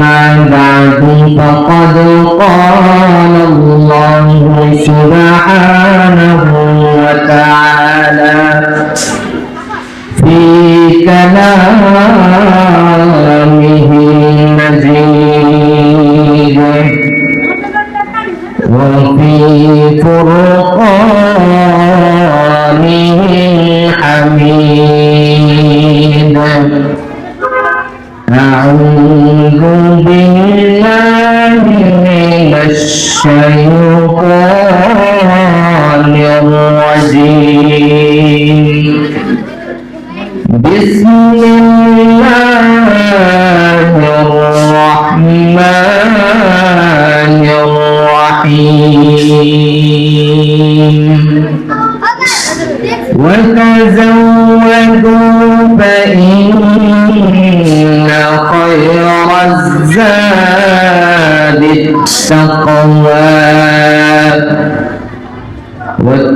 أما بعد فقد قال الله سبحانه وتعالى في كلامه المجيد وفي فرقانه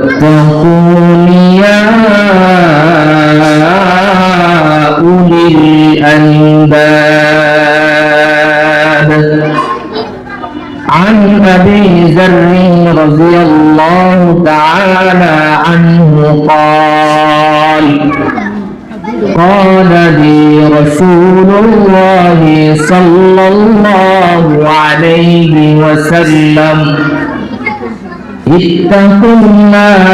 واتقون يا أولي الألباب عن أبي ذر رضي الله تعالى عنه قال قال لي رسول الله صلى الله عليه وسلم اتقوا الله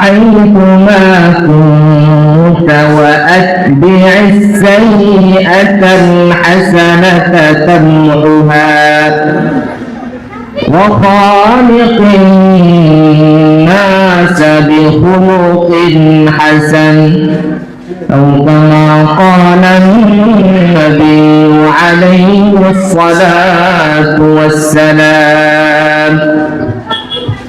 حيثما كنت وأتبع السيئة الحسنة تمحها وخالق الناس بخلق حسن أو كما قال النبي عليه الصلاة والسلام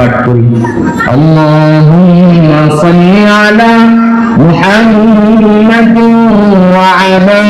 পাঠ করি আল্লাহুম্মা সাল্লি আলা মুহাম্মাদ ওয়া আলা আলি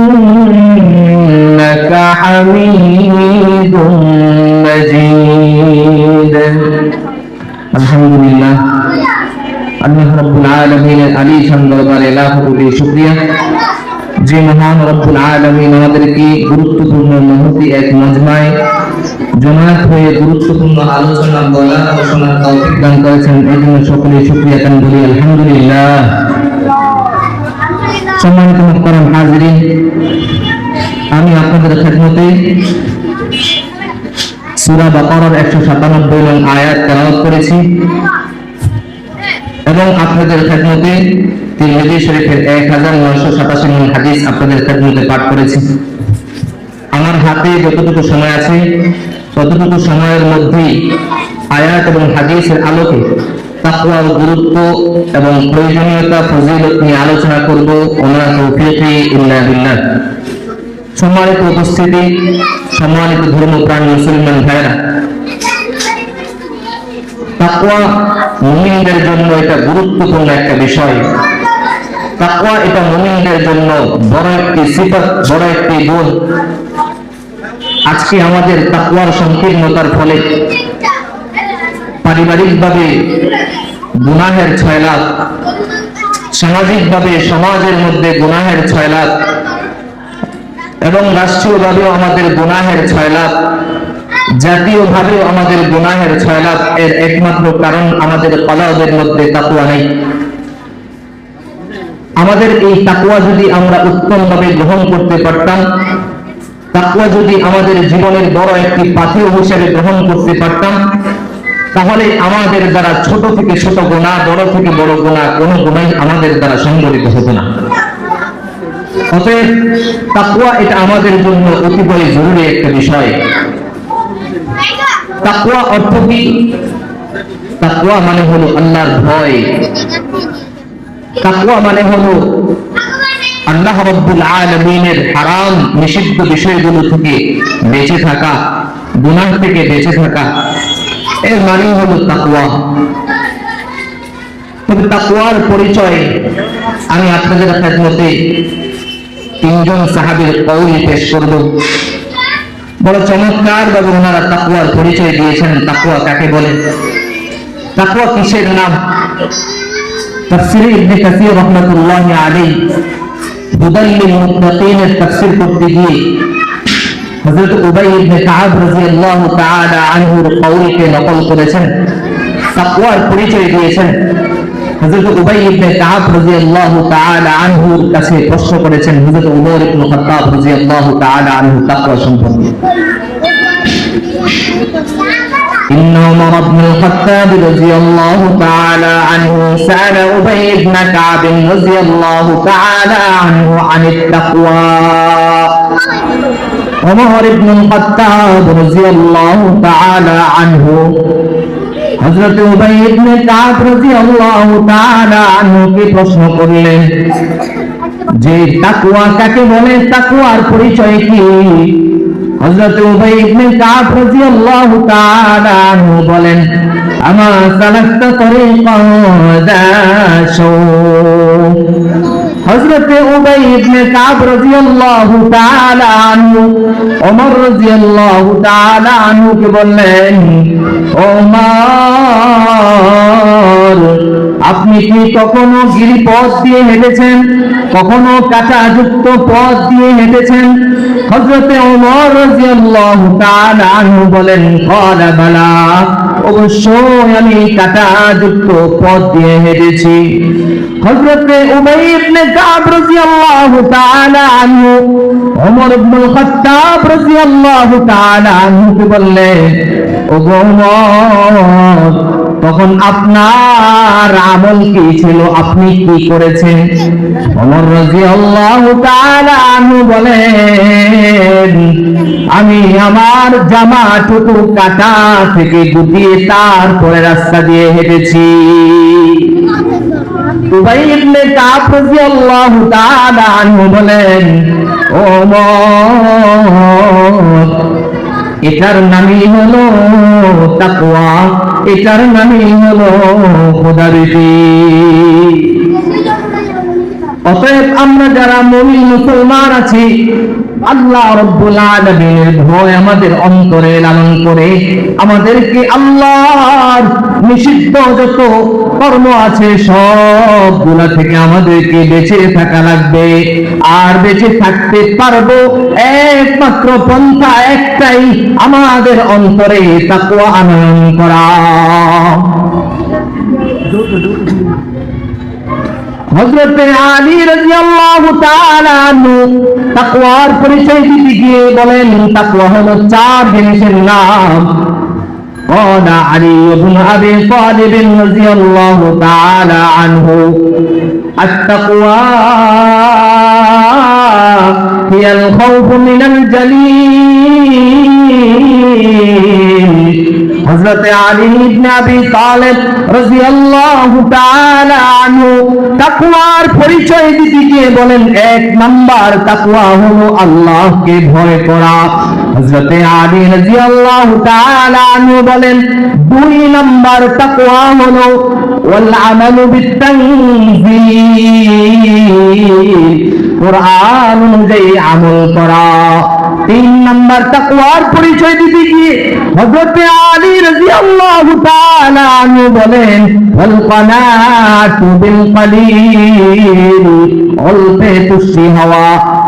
إنك حميد مجيد الحمد لله আল্লাহ রব্বুল আলমিনের আলী শান দরবারে লাখ কোটি শুকরিয়া যে মহান রব্বুল আলমিন আমাদেরকে গুরুত্বপূর্ণ মুহূর্তে এক মজমায় জমায়েত হয়ে গুরুত্বপূর্ণ আলোচনা বলা ও শোনার তৌফিক দান করেছেন এই জন্য সকলে শুকরিয়া দান বলি আলহামদুলিল্লাহ সম্মানিত মুকরম হাজিরিন আমি আপনাদের খেদমতে সূরা বাকারার 197 নং আয়াত তেলাওয়াত করেছি এবং আপনাদের খেদমতে তিরমিজি শরীফের 1987 নং হাদিস আপনাদের খেদমতে পাঠ করেছি। আমার হাতে যতটুকু সময় আছে, ততটুকু সময়ের মধ্যেই আয়াত এবং হাদিসের আলোকে তাকওয়ার গুরুত্ব এবং প্রয়োজনীয়তা, ফজিলত নিয়ে আলোচনা করব। ওনারা তৌফিকি ইল্লা বিল্লাহ। সম্মানিত উপস্থিতি, সম্মানিত ধর্মপ্রাণ মুসলমান ভাইরা তাকওয়া মুমিনদের জন্য এটা গুরুত্বপূর্ণ একটা বিষয়। তাকওয়া এটা মুমিনদের জন্য বড় একটি সিফত, বড় একটি গুণ। আজকে আমাদের তাকওয়ার সংকীর্ণতার ফলে পারিবারিকভাবে গুনাহের ছয় লাখ, সামাজিকভাবে সমাজের মধ্যে গুনাহের ছয় লাখ এবং রাষ্ট্রীয়ভাবেও আমাদের গুনাহের ছয় লাখ জাতীয়ভাবেও আমাদের গুনাহের ছয় লাখ এর একমাত্র কারণ আমাদের কলাদের মধ্যে তাকুয়া নেই। আমাদের এই তাকুয়া যদি আমরা উত্তমভাবে গ্রহণ করতে পারতাম তাকুয়া যদি আমাদের জীবনের বড় একটি পাথেয় হিসেবে গ্রহণ করতে পারতাম, তাহলে আমাদের দ্বারা ছোট থেকে ছোট গোনা বড় থেকে বড় গোনা কোনো গুণাই আমাদের দ্বারা সংগঠিত হতো না। তাকুয়া এটা আমাদের জন্য অতিবই জরুরি একটা বিষয়। তাকুয়া অর্থ কি? তাকুয়া মানে হলো আল্লাহর ভয়। তাকুয়া মানে হলো আল্লাহ আলমিনের হারাম নিষিদ্ধ বিষয়গুলো থেকে বেঁচে থাকা, গুনাহ থেকে বেঁচে থাকা। এর মানে হলো তাকুয়া তবে তাকুয়ার পরিচয় আমি আপনাদের খেদমতে তিনজন সাহাবীর কৌলি পেশ করব বড় চমৎকার ভাবে ওনারা তাকুয়ার পরিচয় দিয়েছেন। তাকুয়া কাকে বলে? তাকুয়া কিসের নাম? তাফসিরে ইবনে কাসির রহমাতুল্লাহ আলাইহি হুদাল লিল মুত্তাকিনের তাফসির করতে গিয়ে হযরত উবাই ইবনে কাব রাদিয়াল্লাহু তাআলা আনহুর কওলকে নকল করেছেন। তাকওয়ার পরিচয় দিয়েছেন। হযরত উবাই ইবনে কাব রাদিয়াল্লাহু তাআলা আনহুর কাছে প্রশ্ন করেছেন হযরত উমর ইবনে খাত্তাব রাদিয়াল্লাহু তাআলা আনহু তাকওয়া সম্পর্কে إن عمر بن الخطاب رضي الله تعالى عنه سأل أبي بن كعب رضي الله تعالى عنه عن التقوى عمر بن الخطاب رضي الله تعالى عنه হযরত উবাই ইবনে কাব রাদিয়াল্লাহু তাআলা আনহুকে প্রশ্ন করলেন, যে তাকওয়া কাকে বলে? তাকওয়ার পরিচয় কি? হযরত উবাই ইবনে কাব রাদিয়াল্লাহু তাআলা আনহু বলেন, আমা সালাকতা তরিকান দাশু হযরতে উবাই ইবনে কাব রাদিয়াল্লাহু তাআলা আনহু ওমর রাদিয়াল্লাহু তাআলা আনহুকে বললেন ওমর আপনি কি কখনো গিরিপথ দিয়ে হেঁটেছেন? কখনো কাঁটাযুক্ত পথ দিয়ে হেঁটেছেন? হযরতে ওমর রাদিয়াল্লাহু তাআলা আনহু বলেন অবশ্যই আমি কাঁটাযুক্ত পথ দিয়ে হেঁটেছি। হযরতে উবাই ইবনে কাব রাদিয়াল্লাহু তাআলা আনহু, ওমর ইবনে খাত্তাব রাদিয়াল্লাহু তাআলা আনহুকে বললেন ওমর তখন আপনার আমল কি ছিল? আপনি কি করেছেন? রাদিয়াল্লাহু তাআলা আনহু বলেন, আমি আমার জামাটুকু কাটা থেকে গুটিয়ে তারপরে রাস্তা দিয়ে হেঁটেছি। উবাই বলেন, ওমর এটার নামই হলো তাকুয়া এটার নামই হলো খোদারিফি অতএব আমরা যারা মমিন মুসলমান আছি আল্লাহ রব্বুল আলামিনের ভয় আমাদের অন্তরে লালন করে আমাদেরকে আল্লাহর নিষিদ্ধ যত কর্ম আছে সবগুলা থেকে আমাদেরকে বেঁচে থাকা লাগবে। আর বেঁচে থাকতে পারব একমাত্র পন্থা একটাই, আমাদের অন্তরে তাকওয়া আনয়ন করা। হযরত আলী রাদিয়াল্লাহু তাআলা আনহু তাকওয়ার পরিচয় দিতে গিয়ে বলেন তাকওয়া হলো চার জিনিসের নাম قال علي بن ابي طالب رضي الله تعالى عنه التقوى هي الخوف من الجليل হযরত আলী ইবনে আবি তালেব রাদিয়াল্লাহু তাআলা আনহু তাকওয়ার পরিচয় দিতে গিয়ে বলেন, এক নাম্বার তাকওয়া হলো আল্লাহকে ভয় করা। হযরত আলী রাদিয়াল্লাহু তাআলা আনহু বলেন, দুই নাম্বার তাকওয়া হলো, ওয়াল আমালু বিতানজিল কোরআন অনুযায়ী আমল করা। তিন নম্বর, তাকওয়ার পরিচয় দিতে গিয়ে হযরত আলী রাদিয়াল্লাহু তাআলা আনহু বলেন, ওয়াল কানাতু বিল কলিল, অল্পে তুষ্টি হওয়া।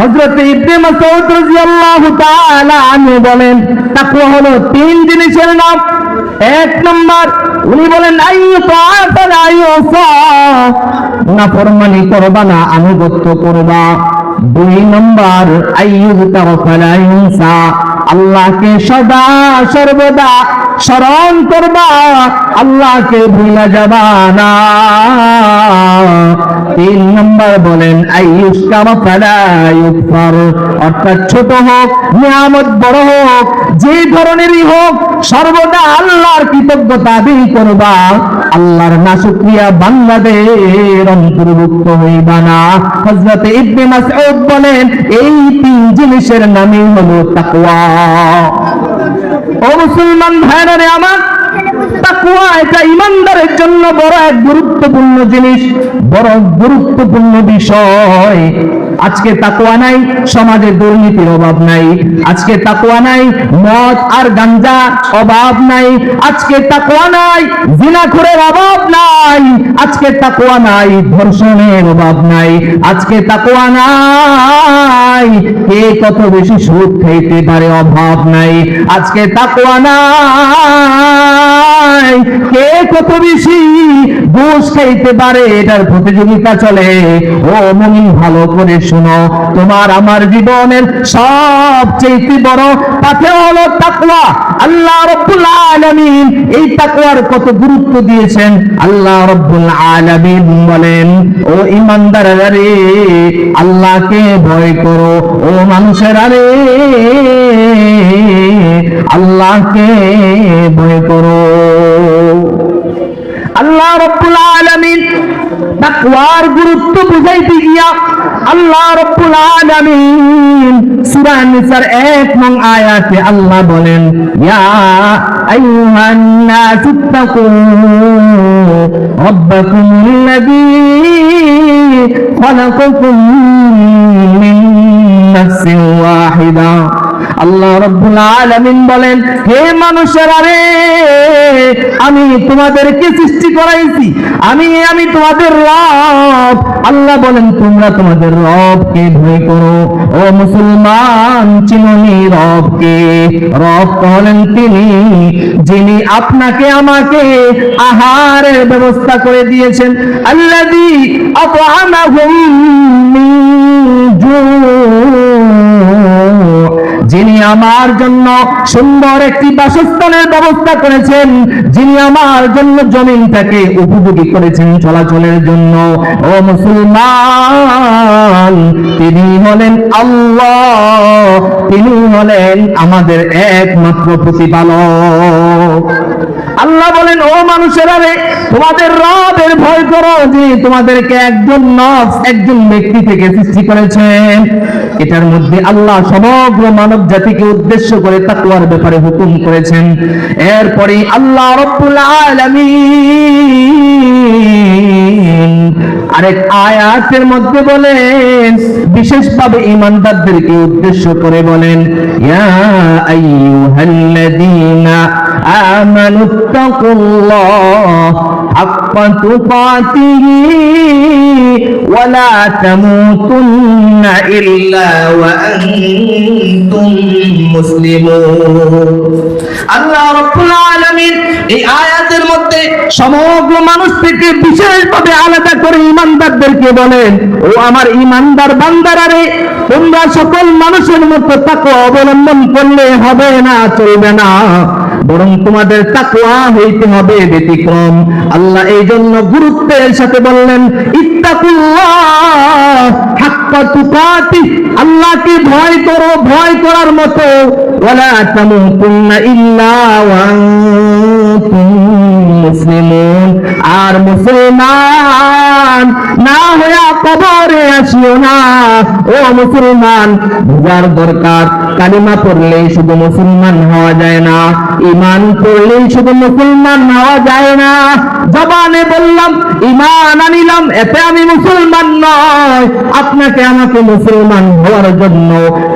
হযরত ইবনে মাসউদ রাদিয়াল্লাহু তাআলা আনহু বলেন, তাকওয়া হলো তিন জিনিসের নাম। এক নম্বর, উনি বলেন আইয়ু তাআতা আইয়ুসা। না, ফরমানি করবা না, আনুগত্য করবা। দুই নম্বর আল্লাহকে সদা সর্বদা স্মরণ করবা, আল্লাহকে ভুলা যাবা না। তিন নম্বর বলেন অর্থাৎ ছোট হোক, নিয়ামত বড় হোক, যে ধরনেরই হোক, সর্বদা আল্লাহর কৃতজ্ঞতা আদায় করবা। আল্লাহর না নাশুক্রিয়া বাংলাদেশ অন্তর্ভুক্ত হইবা না। হযরত ইবনে মাসউদ বলেন, এই তিন জিনিসের নামই হলো তাকওয়া। ও মুসলমান ভাইরা রে আমার তাকুয়া এটা ইমানদারের জন্য বড় এক গুরুত্বপূর্ণ জিনিস, বড় গুরুত্বপূর্ণ বিষয়। আজকে তাকওয়া নাই, সমাজে দুর্নীতির অভাব নাই। আজকে তাকওয়া নাই, মদ আর গাঞ্জা অভাব নাই। আজকে তাকওয়া নাই, জিনাখোরের অভাব নাই। আজকে তাকওয়া নাই, ধর্ষণের অভাব নাই। আজকে তাকওয়া নাই, কে কত বেশি সুদ খাইতে পারে অভাব নাই। আজকে তাকওয়া নাই। কে কত বেশি ঘুষ খাইতে পারে? এটার প্রতিযোগিতা চলে। ও মমিন, ভালো করে শুনো। তোমার আমার জীবনের সবচেয়ে বড় পাথে হলো আল্লাহ রব্বুল আলামিন এই কত গুরুত্ব দিয়েছেন। আল্লাহ রব্বুল আলামিন বলেন, ও রে, আল্লাহকে ভয় করো। ও মানুষেরা রে, আল্লাহকে ভয় করো। আল্লাহ রব্বুল আলামিন তাকওয়ার গুরুত্ব বুঝাইতে গিয়া আল্লাহ রব্বুল আলামিন সূরা নিসার 1 নং আয়াতে আল্লাহ বলেন, ইয়া আইয়ুহান নাস ইত্তাকু রাব্বাকুম আল্লাযী খলাকাকুম মিন নাফসিন ওয়াহিদা। আল্লাহ রব্বুল আলামিন বলেন, হে মানুষেরা রে, আমি তোমাদেরকে সৃষ্টি করাইছি, আমি আমি তোমাদের রব। আল্লাহ বলেন, তোমরা তোমাদের রবকে ভয় করো। ও মুসলমান চিনি রবকে। রব হলেন তিনি, যিনি আপনাকে আমাকে আহারের ব্যবস্থা করে দিয়েছেন। আত'আমাহুম মিন জু' যিনি আমার জন্য সুন্দর একটি বাসস্থানের ব্যবস্থা করেছেন, যিনি আমার জন্য জমিনটাকে উপযোগী করেছেন চলাচলের জন্য। ও মুসলমান, তিনি হলেন আল্লাহ, তিনি হলেন আমাদের একমাত্র প্রতিপালক। আল্লাহ বলেন, ও মানুষেরা রে, তোমাদের রবের ভয় করো যে তোমাদেরকে একজন নফস, একজন ব্যক্তি থেকে সৃষ্টি করেছেন। এটার মধ্যে আল্লাহ সমগ্র মানব জাতিকে উদ্দেশ্য করে তাকওয়ার ব্যাপারে হুকুম করেছেন। এরপরে আল্লাহ রব্বুল আলামিন আরেক আয়াতের মধ্যে বলেন, বিশেষভাবে ইমানদারদেরকে উদ্দেশ্য করে বলেন, ইয়া আইয়ুহাল্লাযীনা তাকুল্লাহ হাক্কা তুকাতিহি ওয়া লা তামুতুন্না ইল্লা ওয়া আনতুম মুসলিমুন। আল্লাহ রাব্বুল আলামিন এই আয়াতের মধ্যে সমগ্র মানুষ থেকে বিশেষভাবে আলাদা করে ইমানদারদেরকে বলেন, ও আমার ইমানদার বান্দারারে তোমরা সকল মানুষের মতো তাকে অবলম্বন করলে হবে না, চলবে না। বরং তোমাদের তাকুয়া হইতে হবে ব্যতিক্রম। আল্লাহ এই জন্য গুরুত্বের সাথে বললেন, ইত্তাকুল্লাহ হাক্কা তুকাতি, আল্লাহকে ভয় করো, ভয় করার মতো। ইল্লা ওয়া মুসলিমুন, আর মুসলমান না হইয়া কবরে আসিও না। ও মুসলমান, বুঝার দরকার, কালিমা পড়লেই শুধু মুসলমান হওয়া যায় না। ইমান পড়লেই শুধু মুসলমান হওয়া যায় না। জবানে বললাম ইমান আনিলাম, এতে আমি মুসলমান নয়। আপনাকে আমাকে মুসলমান হওয়ার জন্য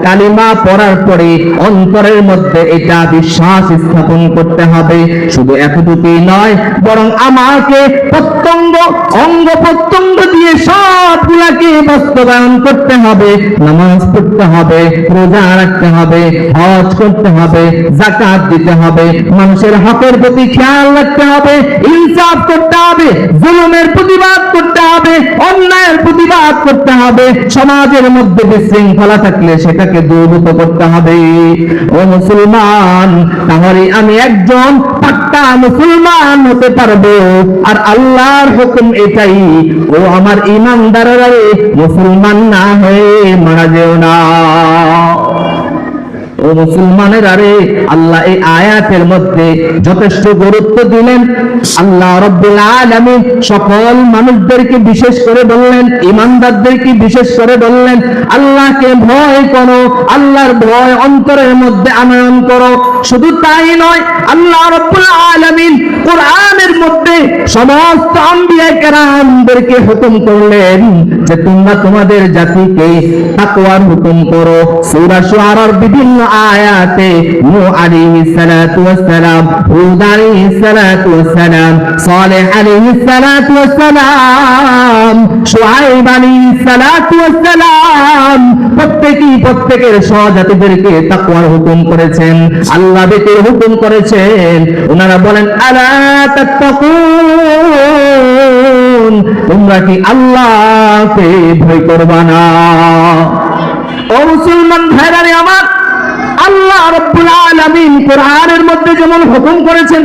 কালিমা পড়ার পরে অন্তরের মধ্যে এটা বিশ্বাস স্থাপন করতে হবে। শুধু এতটুকুই নয় বরং আমাকে প্রত্যঙ্গ, অঙ্গ প্রত্যঙ্গ দিয়ে সবগুলাকে বাস্তবায়ন করতে হবে। নামাজ পড়তে হবে, রোজা রাখতে হবে, হজ করতে হবে জাকাত দিতে হবে, মানুষের হকের প্রতি খেয়াল রাখতে হবে, ইনসাফ করতে হবে, জুলুমের প্রতিবাদ করতে হবে, অন্যায়ের প্রতিবাদ করতে হবে, সমাজের মধ্যে বিশৃঙ্খলা থাকলে সেটাকে দূরীভূত করতে হবে। ও মুসলমান, তাহলে আমি একজন পাক্কা মুসলমান হতে পারব। আর আল্লাহর হুকুম এটাই, ও আমার ইমানদারেরা মুসলমান না হয়ে মারা যেও না। ও মুসলমানের আরে আল্লাহ এই আয়াতের মধ্যে যথেষ্ট গুরুত্ব দিলেন। আল্লাহ রব্বুল আলামিন সকল মানুষদেরকে বিশেষ করে বললেন, ইমানদারদেরকে বিশেষ করে বললেন, আল্লাহকে ভয় করো, আল্লাহর ভয় অন্তরের মধ্যে আনয়ন করো। শুধু তাই নয়, আল্লাহ রব্বুল আলামিন কোরআনের মধ্যে সমস্ত আম্বিয়া কেরামদেরকে হুকুম করলেন যে তোমরা তোমাদের জাতিকে তাকওয়ার হুকুম করো। সূরা শুআরার বিভিন্ন আয়াতে নূহ আলাইহিস সালাতু ওয়াস সালাম হুদ আলাইহিস সালাতু ওয়াস সালাম সালেহ আলাইহিস সালাতু ওয়াস সালাম শুআইব আলাইহিস সালাতু ওয়াস সালাম প্রত্যেকই প্রত্যেকের সহজাতিদেরকে তাকওয়ার হুকুম করেছেন, আল্লাহ বেতের হুকুম করেছেন ওনারা বলেন, আলা তাত্তাকুন, তোমরা কি আল্লাহকে ভয় করবা না? ও মুসলমান ভাইরারে আমার আল্লাহ রব্বুল আলামিন কোরআনের মধ্যে যেমন হুকুম করেছেন,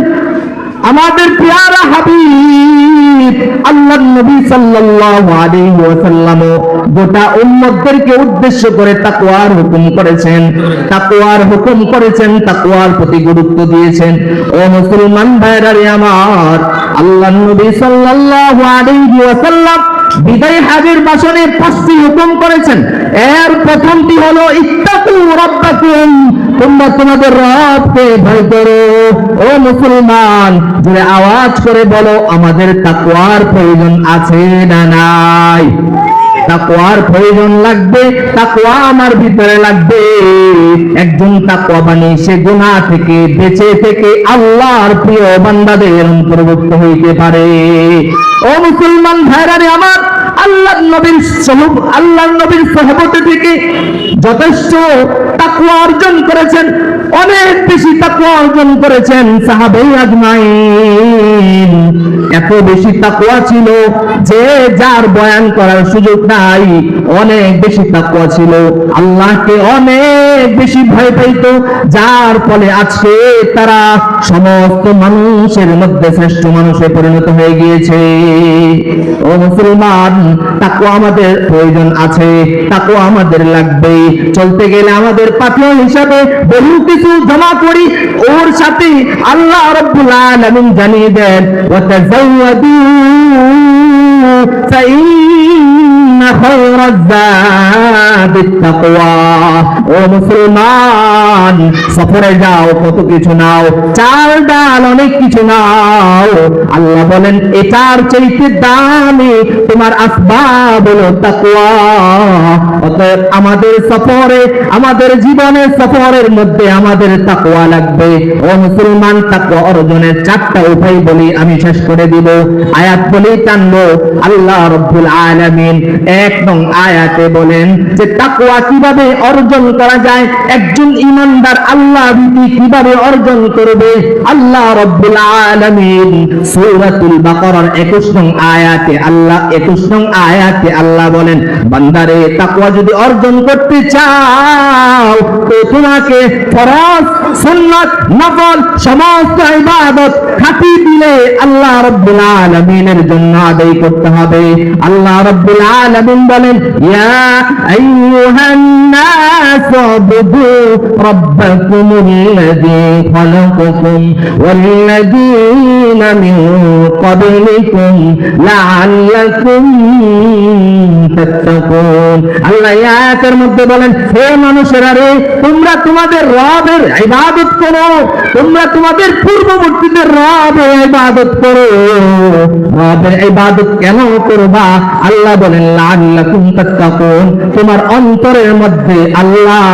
আমাদের পেয়ারা হাবিব আল্লাহ নবী সাল্লাল্লাহু আলাইহি ওয়াসাল্লাম গোটা উম্মতদেরকে উদ্দেশ্য করে তাকওয়ার হুকুম করেছেন। তাকওয়ার হুকুম করেছেন, তাকওয়ার প্রতি গুরুত্ব দিয়েছেন। ও মুসলমান ভাইরা রে আমার আল্লাহ নবী সাল্লাল্লাহু আলাইহি ওয়াসাল্লাম বিদায় হাজের বাসনে পাঁচটি হুকুম করেছেন। এর প্রথমটি হলো, ইত্তাকু রব্বাকুম, তোমরা তোমাদের রবকে ভয় করো। ও মুসলমান জুড়ে আওয়াজ করে বলো, আমাদের তাকওয়ার প্রয়োজন আছে না নাই? তাকওয়ার প্রয়োজন লাগবে, তাকওয়া আমার ভিতরে লাগবে। একজন তাকওয়াবানী সে গুনাহ থেকে বেঁচে থেকে আল্লাহর প্রিয় বান্দাদের অন্তর্ভুক্ত হইতে পারে। ও মুসলমান ভাইরারে আমার আল্লাহ নবীর সহব আল্লাহ নবীর সহবতে থেকে যথেষ্ট তাকওয়া অর্জন করেছেন, অনেক বেশি তাকওয়া অর্জন করেছেন সাহাবেই আজমাইন। এত বেশি তাকওয়া ছিল যে যার বয়ান করার সুযোগ নাই, অনেক বেশি তাকওয়া ছিল। আল্লাহকে অনেক বেশি ভয় পাইত, যার ফলে আজকে তারা সমস্ত মানুষের মধ্যে শ্রেষ্ঠ মানুষে পরিণত হয়ে গিয়েছে। ও মুসলমান, তাকওয়া আমাদের প্রয়োজন আছে, তাকওয়া আমাদের লাগবে। চলতে গেলে আমাদের পাথর হিসাবে বহু কিছু জমা করি, ওর সাথে আল্লাহ রাব্বুল আলামিন জানিয়ে দেন, ওয়া تزودوا فإن خير الزاد التقوى ও মুসলমান সফরে যাও কত কিছু নাও চাল ডাল অনেক কিছু নাও আল্লাহ বলেন এটার চাইতে দামি তোমার আসবাব হলো তাকওয়া অতএব আমাদের সফরে আমাদের জীবনের সফরের মধ্যে আমাদের তাকওয়া লাগবে ও মুসলমান তাকওয়া অর্জনের চারটা উপায় বলি আমি শেষ করে দিব আয়াত বলেই টানবো আল্লাহ রব্বুল আলামিন এক নং আয়াতে বলেন যে তাকওয়া কীভাবে অর্জন করা যায়, একজন ইমানদার আল্লাহ ভীতি কীভাবে অর্জন করবে? আল্লাহ রব্বুল আলামিন সূরাতুল বাকারার 21 নং আয়াতে আল্লাহ 21 নং আয়াতে আল্লাহ বলেন, বান্দারে, তাকওয়া যদি অর্জন করতে চাও, তো তোমাকে ফরজ, সুন্নাত, নফল, সমস্ত ইবাদত খাঁটি দিলে আল্লাহ রাব্বুল আলামিনের জন্য আদায় করতে হবে। আল্লাহ রাব্বুল আলামিন বলেন ইয়া আইয়ুহান নাস উবুদু রাব্বাকুমুল্লাযী খালাকাকুম ওয়াল্লাযীনা মিন ক্বাবলিকুম লাআল্লাকুম তাত্তাকুন আল্লাহ আয়াতের মধ্যে বলেন, হে মানুষেরা রে, তোমরা তোমাদের রবের ইবাদত করো, তোমরা তোমাদের পূর্ববর্তীদের রবের ইবাদত করো। রবের ইবাদত কেন করবা? আল্লাহ বলেন, লাআল্লাকুম তাত্তাকুন। তোমার অন্তরের মধ্যে আল্লাহ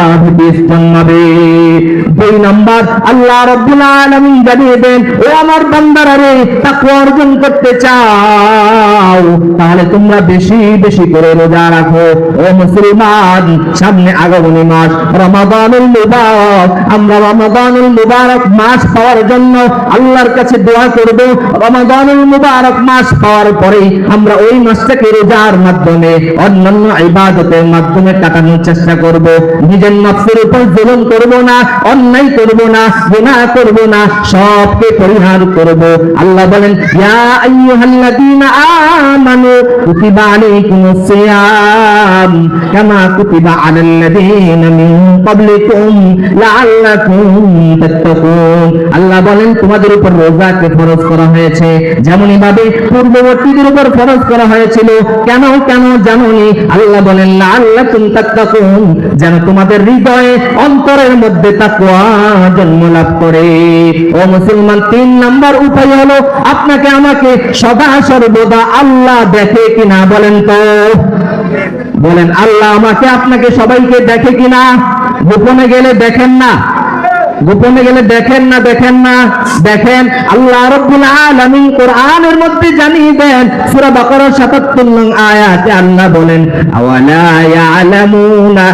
তাহলে তোমরা বেশি বেশি করে রোজা রাখো। ও সামনে আগমনী মাস, রমাদানুল মুবারক, আমরা রমাদানুল মুবারক মাস পাওয়ার জন্য আল্লাহর কাছে দোয়া করব। রমাদানুল মুবারক মাস পাওয়ার পরে আমরা ওই মাসটাকে রোজার মাধ্যমে অন্যান্য ইবাদতের মাধ্যমে কাটানোর চেষ্টা করব। নিজের নফসের উপর জুলুম করব না, অন্যায় করব না, গুনাহ করব না, সবকে পরিহার করব। আল্লাহ বলেন, ইয়া আইয়ুহাল্লাযীনা আমানু কুতিবা আলাইকুমুস সিয়াম কামা কুতিবা আলাল লাযীনা মিন ক্বাবলিকুম লাআল্লাকুম তাত্তাকুন। আল্লাহ বলেন, তোমাদের উপর রোজাকে ফরজ করা হয়েছে। যেমনই ভাবে পূর্ববর্তীদের উপর ফরজ করা হয়েছিল, কেন কেন জানোনি? আল্লাহ বলেন, লাআল্লাকুম তাত্তাকুন। যেন তোমাদের হৃদয়ে অন্তরের মধ্যে তাকুয়া জন্ম লাভ করে। ও মুসলমান, তিন নাম্বার উপায় হলো আপনাকে আমাকে সদা সর্বদা আল্লাহ দেখে কিনা বলেন তো। বলেন, আল্লাহ আমাকে আপনাকে সবাইকে দেখে কিনা? গোপনে গেলে দেখেন না। গোপনে গেলে দেখেন না দেখেন না, দেখেন। আল্লাহ রব্বুল আলামিন কোরআনের মধ্যে জানিয়ে দেন, সূরা বাকারার 77 নং আয়াতে আল্লাহ বলেন, আওয়ালা ইয়ালামুনা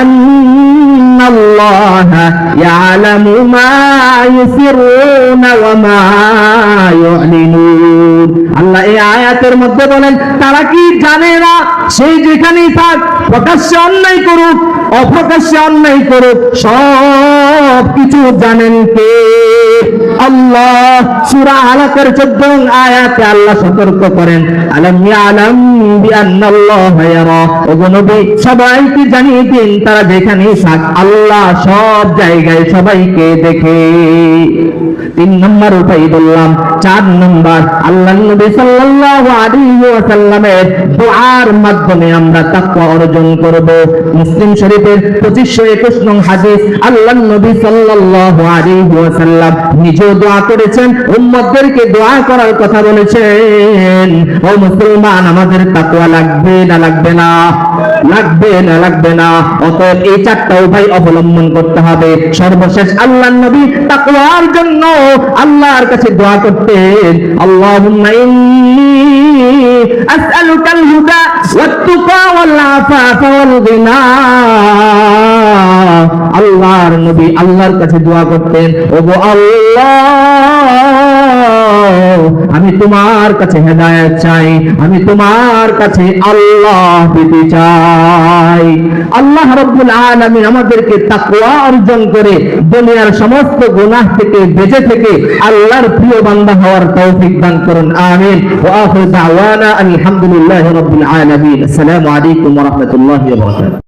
আন্নাল্লাহা ইয়ালামু মা ইউসিরুনা ওয়া মা আল্লাহ এই আয়াতের মধ্যে বলেন, তারা কি জানে না? সেই যেখানেই থাক, প্রকাশ্যে অন্যায় করুক, অপ্রকাশ্যে অন্যায় করুক সব কিছু জানেন কে? আল্লাহ আলাকের 14 আয়াতে আল্লাহ সতর্ক করেন সবাইকে জানিয়ে দিন, তারা যেখানেই থাক, আল্লাহ সব জায়গায় সবাইকে দেখে। তিন নম্বর উপায় বললাম, চার নম্বর, আল্লাহ নবী দোয়ার মাধ্যমে আমরা তাকওয়া অর্জন করব। মুসলিম শরীফের 2521 নং হাদিস, আল্লাহ নবী সাল্লাল্লাহু আলাইহি নিজেও দোয়া করেছেন, উম্মতদেরকে দোয়া করার কথা বলেছেন। ও মুসলমান, আমাদের তাকওয়া লাগবে না লাগবে না? লাগবে না লাগবে না? অতএব এই চারটা উপায় অবলম্বন করতে হবে। সর্বশেষ আল্লাহ নবী তাকওয়ার জন্য আল্লাহর কাছে দোয়া করতেন। আল্লাহুম্মা ইন্নী আসআলুকাল হুদা ওয়াত-তুকা ওয়াল আফাফা ওয়াল গিনা আল্লাহর নবী আল্লাহর কাছে দোয়া করতেন, ওগো আল্লাহ, আমি তোমার কাছে হেদায়েত চাই, আমি তোমার কাছে আল্লাহ পেতে চাই। আল্লাহ রাব্বুল আলামিন আমাদেরকে তাকওয়া অর্জন করে দুনিয়ার সমস্ত গুনাহ থেকে বেঁচে থেকে আল্লাহর প্রিয় বান্দা হওয়ার তৌফিক দান করুন, আমিন। ওয়া আখিরু দাওয়ানা আলহামদুলিল্লাহি রাব্বিল আলামিন। আসসালামু আলাইকুম ওয়া রাহমাতুল্লাহি ওয়া বারাকাতুহু।